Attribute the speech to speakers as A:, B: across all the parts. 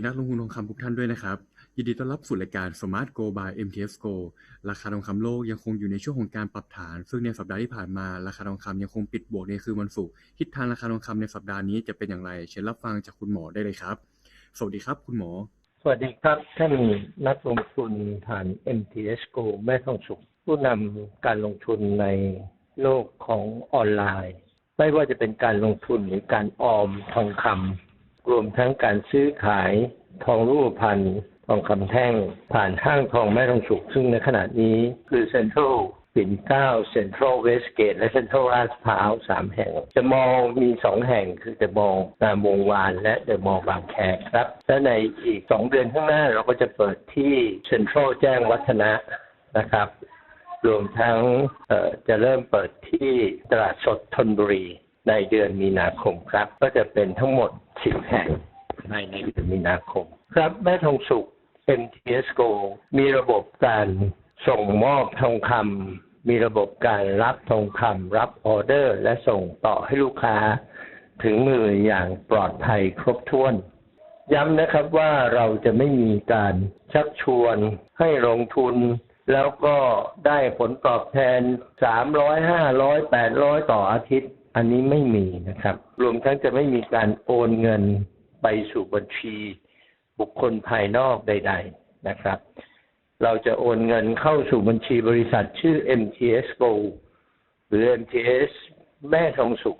A: ีนักลงทุนทองคำทุกท่านด้วยนะครับ ยินดีต้อนรับสู่รายการ Smart Go by MTS Go ราคาทองคำโลกยังคงอยู่ในช่วงของการปรับฐาน ซึ่งในสัปดาห์ที่ผ่านมาราคาทองคำยังคงปิดบวกในคืนวันศุกร์ทิศทางราคาทองคำในสัปดาห์นี้จะเป็นอย่างไรเชิญรับฟังจากคุณหมอได้เลยครับ สวัสดีครับคุณหมอ
B: สวัสดีครับท่านนักลงทุนผ่าน MTS Go แม่ทองสุข ผู้นำการลงทุนในโลกของออนไลน์ ไม่ว่าจะเป็นการลงทุนหรือการออมทองคำ รวมทั้งการซื้อขายทองรูปพรรณทองคำแท่ง ผ่านห้างทองแม่ทองสุขซึ่งในขณะนี้คือเซ็นทรัลปิ่นเก้าเซ็นทรัลเวสเกต และเซ็นทรัลลาดพร้าวสามแห่ง จะมองมีสองแห่งคือเดอะมอลล์งามวงวานและเดอะมอลล์บางแคครับ และในอีกสองเดือนข้างหน้าเราก็จะเปิดที่เซ็นทรัลแจ้งวัฒนะนะครับ รวมทั้งเอ่อจะเริ่มเปิดที่ตลาดสดธนบุรีในเดือนมีนาคมครับ ก็จะเป็นทั้งหมด 10แห่งในในเดือนมีนาคม ครับแม่ทองสุข MTS Go มีระบบการส่งมอบทองคำมีระบบการรับทองคำรับออเดอร์ และส่งต่อให้ลูกค้า ถึงมืออย่างปลอดภัยครบถ้วน ย้ำนะครับว่าเราจะไม่มีการชักชวนให้ลงทุน แล้วก็ได้ผลตอบแทน 300 500 800 ต่ออาทิตย์ อันนี้ไม่มีนะครับ รวมทั้งจะไม่มีการโอนเงินไปสู่บัญชีบุคคลภายนอกใด ๆนะครับ เราจะโอนเงินเข้าสู่บัญชีบริษัทชื่อ MTS Go หรือ MTS แม่ทองสุข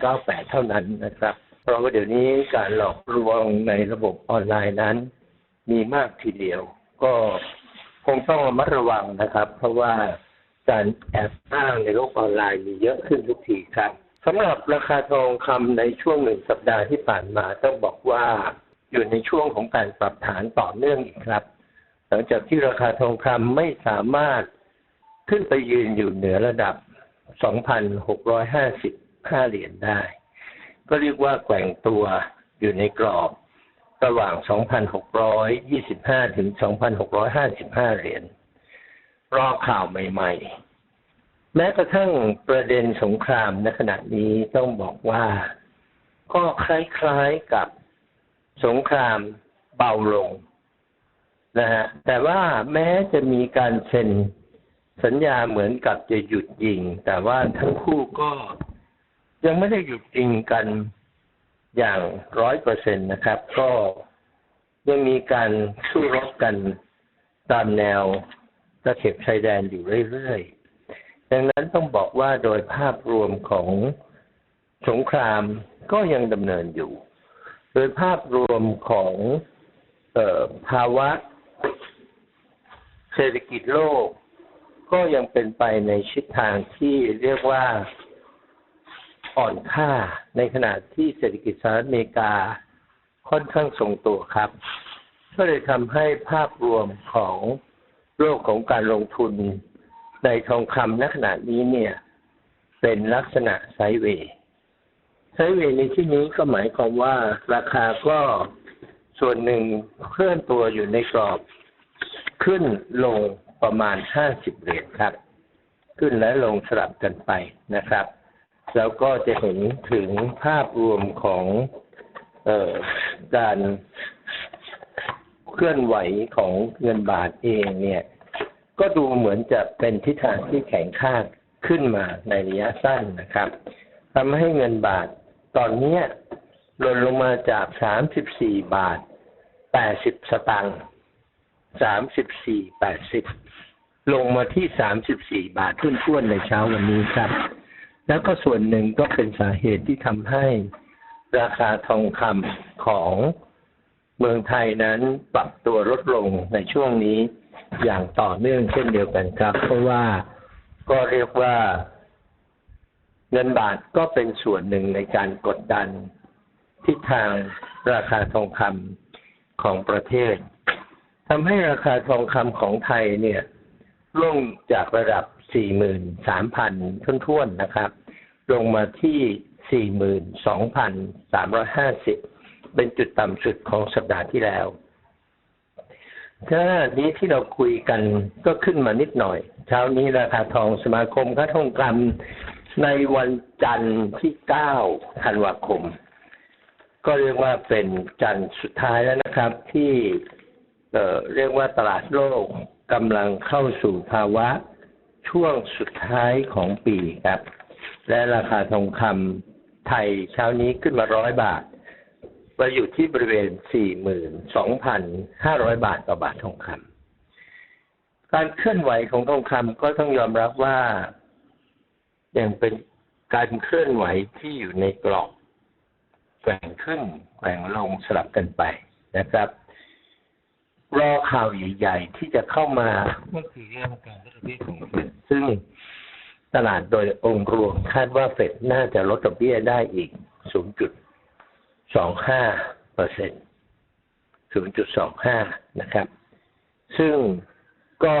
B: 2498 เท่านั้นนะครับ เพราะว่าเดี๋ยวนี้การหลอกลวงในระบบออนไลน์นั้น มีมากทีเดียว ก็คงต้องระมัดระวังนะครับ เพราะว่าการแอบอ้างในโลกออนไลน์มีเยอะขึ้นทุกทีครับ สำหรับราคาทองคำในช่วงหนึ่งสัปดาห์ที่ผ่านมาต้องบอกว่าอยู่ในช่วงของการปรับฐานต่อเนื่องอีกครับ หลังจากที่ราคาทองคำไม่สามารถขึ้นไปยืนอยู่เหนือระดับ 2,655 เหรียญได้ ก็เรียกว่าแกว่งตัวอยู่ในกรอบระหว่าง 2,625 ถึง 2,655 เหรียญรอข่าวใหม่ ๆ แม้กระทั่งประเด็นสงครามในขณะนี้ต้องบอกว่า ก็คล้ายๆกับสงครามเบาลงนะฮะแต่ว่าแม้จะมีการเซ็นสัญญาเหมือนกับจะหยุดยิง แต่ว่าทั้งคู่ก็ยังไม่ได้หยุดยิงกันอย่างร้อยเปอร์เซ็นตนะครับ ก็ยังมีการสู้รบกันตามแนวตะเข็บชายแดนอยู่เรื่อยๆ ดังนั้นต้องบอกว่าโดยภาพรวมของสงครามก็ยังดำเนินอยู่ โดยภาพรวมของออภาวะเศรษฐกิจโลก ก็ยังเป็นไปในชิดทางที่เรียกว่าอ่อนค่าในขณะที่เศรษฐกิจสหรัฐอเมริกาค่อนข้างทรงตัวครับ ก็เลยทำให้ภาพรวมของโลกของการลงทุน ในทองคำณขณะนี้เนี่ย เป็นลักษณะไซเวย์ไซเวย์ในที่นี้ก็หมายความว่าราคาก็ส่วนหนึ่งเคลื่อนตัวอยู่ในกรอบ ขึ้นลงประมาณ50เหรียญครับ ขึ้นและลงสลับกันไปนะครับ แล้วก็จะเห็นถึงภาพรวมของออการเคลื่อนไหวของเงินบาทเองเนี่ย ก็ดูเหมือนจะเป็นทิศทางที่แข็งค่าขึ้นมาในระยะสั้นนะครับทำให้เงินบาทตอนนี้หล่นลงมาจาก 34 บาท 80 สตางค์34 80 ลงมาที่ 34 บาทขึ้นท้วนในเช้าวันนี้ครับ แล้วก็ส่วนหนึ่งก็เป็นสาเหตุที่ทำให้ราคาทองคำของเมืองไทยนั้นปรับตัวลดลงในช่วงนี้ อย่างต่อเนื่องเช่นเดียวกันครับ เพราะว่าก็เรียกว่าเงินบาทก็เป็นส่วนหนึ่งในการกดดันทิศทางราคาทองคำของประเทศทำให้ราคาทองคำของไทยเนี่ยลงจากระดับ 43,000ท้วนๆนะครับ ลงมาที่ 42,350 เป็นจุดต่ำสุดของสัปดาห์ที่แล้ว ถ้านี้ที่เราคุยกันก็ขึ้นมานิดหน่อย เช้านี้ราคาทองสมาคมค้าทองคำในวันจันทร์ที่ 9 ธันวาคม ก็เรียกว่าเป็นจันทร์สุดท้ายแล้วนะครับ ที่เออเรียกว่าตลาดโลกกำลังเข้าสู่ภาวะช่วงสุดท้ายของปีครับ และราคาทองคำไทยเช้านี้ขึ้นมาร้อยบาท มาอยู่ที่บริเวณ 42,500 บาทต่อบาททองคำการเคลื่อนไหวของทองคำก็ต้องยอมรับว่ายังเป็นการเคลื่อนไหวที่อยู่ในกรอบแกว่งขึ้นแกว่งลงสลับกันไปนะครับ รอข่าวใหญ่ๆที่จะเข้ามาก็คือเรื่องการลดดอกเบี้ยของเฟดซึ่งตลาดโดยองค์รวมคาดว่าเฟดน่าจะลดดอกเบี้ยได้อีก 0.25เปอร์เซ็นต์0.25นะครับ ซึ่งก็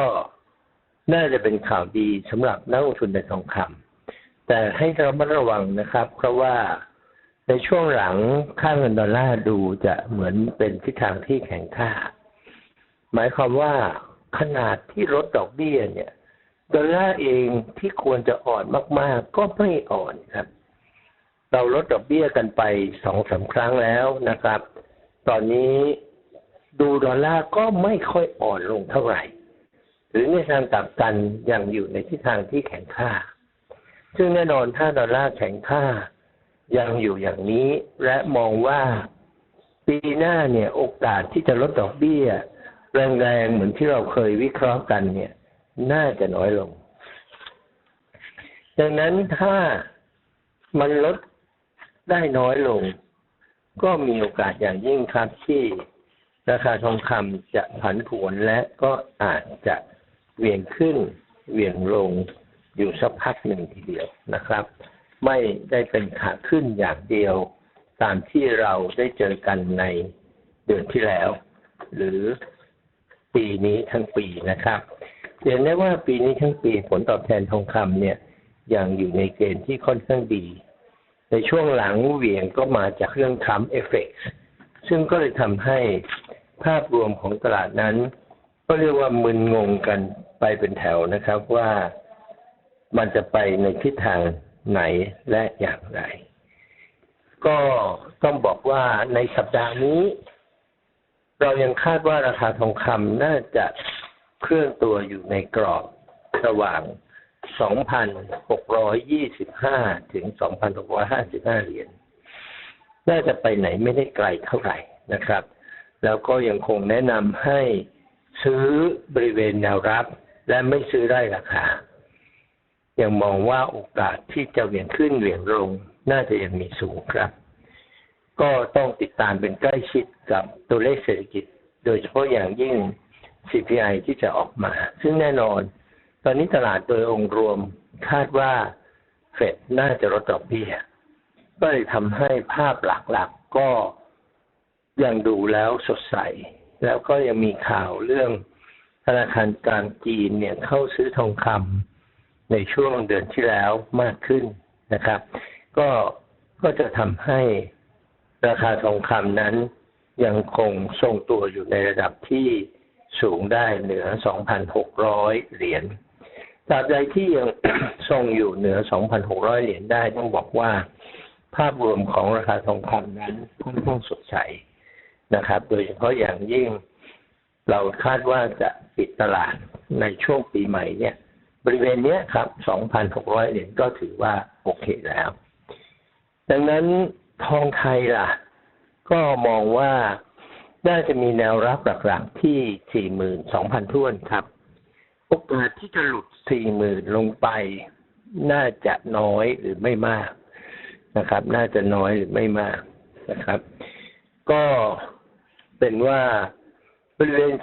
B: น่าจะเป็นข่าวดีสำหรับนักลงทุนในทองคำแต่ให้ระมัดระวังนะครับ เพราะว่าในช่วงหลังค่าเงินดอลลาร์ดูจะเหมือนเป็นทิศทางที่แข็งค่า หมายความว่าขนาดที่ลดดอกเบี้ยเนี่ยดอลลาร์เองที่ควรจะอ่อนมาก ๆ ก็ไม่อ่อนครับ เราลดดอกเบี้ยกันไปสองสาครั้งแล้วนะครับ ตอนนี้ดูดอลลาร์ก็ไม่ค่อยอ่อนลงเท่าไหร่ หรือในทางกลับกันยังอยู่ในทิศทางที่แข็งค่า ซึ่งแน่นอนถ้าดอลลาร์แข็งค่ายังอยู่อย่างนี้ และมองว่าปีหน้าเนี่ยโอกาสที่จะลดดอกเบี้ย แรงๆเหมือนที่เราเคยวิเคราะห์กันเนี่ย น่าจะน้อยลง ดังนั้นถ้ามันลด ได้น้อยลง ก็มีโอกาสอย่างยิ่งครับที่ราคาทองคำจะผันผวนและก็อาจจะเหวี่ยงขึ้นเหวี่ยงลงอยู่สักพักหนึ่งทีเดียวนะครับ ไม่ได้เป็นขาขึ้นอย่างเดียว ตามที่เราได้เจอกันในเดือนที่แล้ว หรือปีนี้ทั้งปีนะครับเห็นได้ว่าปีนี้ทั้งปีผลตอบแทนทองคำเนี่ยยังอยู่ในเกณฑ์ที่ค่อนข้างดี ในช่วงหลังเหวี่ยงก็มาจากเรื่องคัมเอฟเฟกซึ่งก็เลยทำให้ภาพรวมของตลาดนั้น ก็เรียกว่ามึนงงกันไปเป็นแถวนะครับว่ามันจะไปในทิศทางไหนและอย่างไร ก็ต้องบอกว่าในสัปดาห์นี้ เรายังคาดว่าราคาทองคำน่าจะเคลื่อนตัวอยู่ในกรอบระหว่าง 2,625 ถึง 2,655 เหรียญ น่าจะไปไหนไม่ได้ไกลเท่าไหร่นะครับ แล้วก็ยังคงแนะนำให้ซื้อบริเวณแนวรับ และไม่ซื้อได้ราคา ยังมองว่าโอกาสที่จะเหวี่ยงขึ้นเหวี่ยงลง น่าจะยังมีสูงครับ ก็ต้องติดตามเป็นใกล้ชิดกับตัวเลขเศรษฐกิจ โดยเฉพาะอย่างยิ่ง CPI ที่จะออกมา ซึ่งแน่นอน ตอนนี้ตลาดโดยองค์รวมคาดว่าเฟดน่าจะลดดอกเบี้ยก็เลยทำให้ภาพหลักๆก็ยังดูแล้วสดใส แล้วก็ยังมีข่าวเรื่องธนาคารกลางจีนเนี่ยเข้าซื้อทองคำในช่วงเดือนที่แล้วมากขึ้นนะครับ ก็ก็จะทำให้ราคาทองคำนั้นยังคงทรงตัวอยู่ในระดับที่สูงได้เหนือ 2,600 เหรียญ ตราบใดที่ยังทรงอยู่เหนือ 2,600 เหรียญได้ต้องบอกว่า ภาพรวมของราคาทองคำนั้นค่อนข้างสดใสนะครับ โดยเฉพาะอย่างยิ่งเราคาดว่าจะปิดตลาดในช่วงปีใหม่เนี่ย บริเวณเนี้ยครับ 2,600 เหรียญก็ถือว่าโอเคแล้ว ดังนั้นทองไทยล่ะ ก็มองว่าน่าจะมีแนวรับหลักๆที่ 42,000ท้วนครับ โอกาสที่จะหลุด40,000ลงไป น่าจะน้อยหรือไม่มากนะครับ น่าจะน้อยหรือไม่มากนะครับ ก็เป็นว่าบริเวณ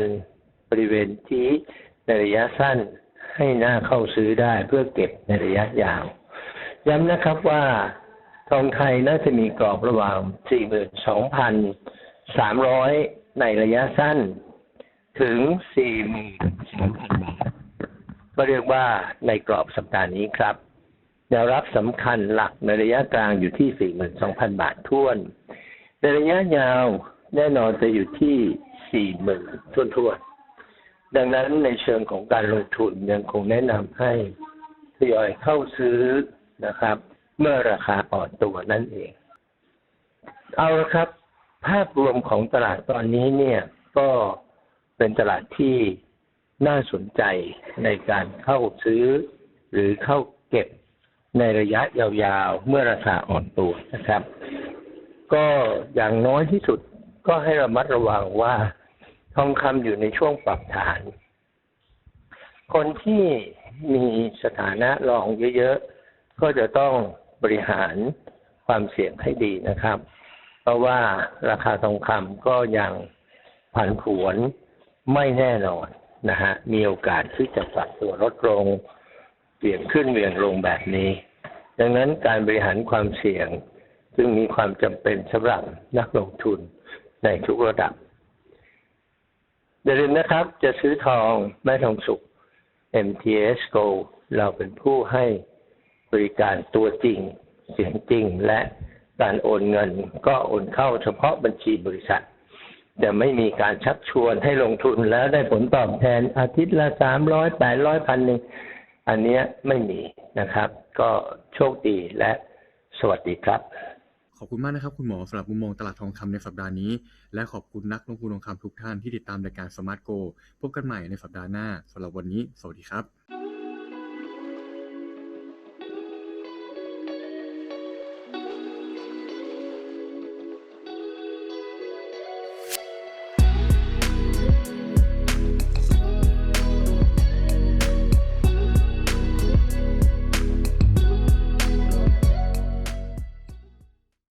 B: 42,000บริเวณที่ในระยะสั้นให้หน้าเข้าซื้อได้เพื่อเก็บในระยะยาว ย้ำนะครับว่าทองไทยน่าจะมีกรอบระหว่าง 42,300 ในระยะสั้น ถึง43,000บาท ก็เรียกว่าในกรอบสัปดาห์นี้ครับแนวรับสำคัญหลักในระยะกลางอยู่ที่ 42,000 บาทท้วน ในระยะยาวแน่นอนจะอยู่ที่ 40,000ท้วนท้วนๆดังนั้นในเชิงของการลงทุนยังคงแนะนำให้ทยอยเข้าซื้อนะครับ เมื่อราคาอ่อนตัวนั่นเอง เอาละครับ ภาพรวมของตลาดตอนนี้เนี่ยก็ เป็นตลาดที่น่าสนใจในการเข้าซื้อ หรือเข้าเก็บในระยะยาวๆ เมื่อราคาอ่อนตัวนะครับ ก็อย่างน้อยที่สุดก็ให้ระมัดระวังว่าทองคำอยู่ในช่วงปรับฐาน คนที่มีสถานะรองเยอะๆ ก็จะต้องบริหารความเสี่ยงให้ดีนะครับ เพราะว่าราคาทองคำก็ยังผันผวน ไม่แน่นอนนะฮะมีโอกาสที่จะปรับตัวลดลงเปลี่ยนขึ้นเวียงลงแบบนี้ ดังนั้นการบริหารความเสี่ยงจึงมีความจำเป็นสำหรับนักลงทุนในทุกระดับอย่าลืมนะครับ จะซื้อทองแม่ทองสุก MTS Gold เราเป็นผู้ให้บริการตัวจริง เสียงจริงและการโอนเงินก็โอนเข้าเฉพาะบัญชีบริษัท จะไม่มีการชักชวนให้ลงทุนแล้วได้ผลตอบแทนอาทิตย์ละสามร้อยแปดร้อยพันหนึ่งอันเนี้ยไม่มีนะครับ ก็โชคดีและสวัสดีครับ
A: ขอบคุณมากนะครับ คุณหมอสำหรับมุมมองตลาดทองคำในสัปดาห์นี้ และขอบคุณนักลงทุนทองคำทุกท่านที่ติดตามรายการ Smart Go พบกันใหม่ในสัปดาห์หน้าสำหรับวันนี้ สวัสดีครับ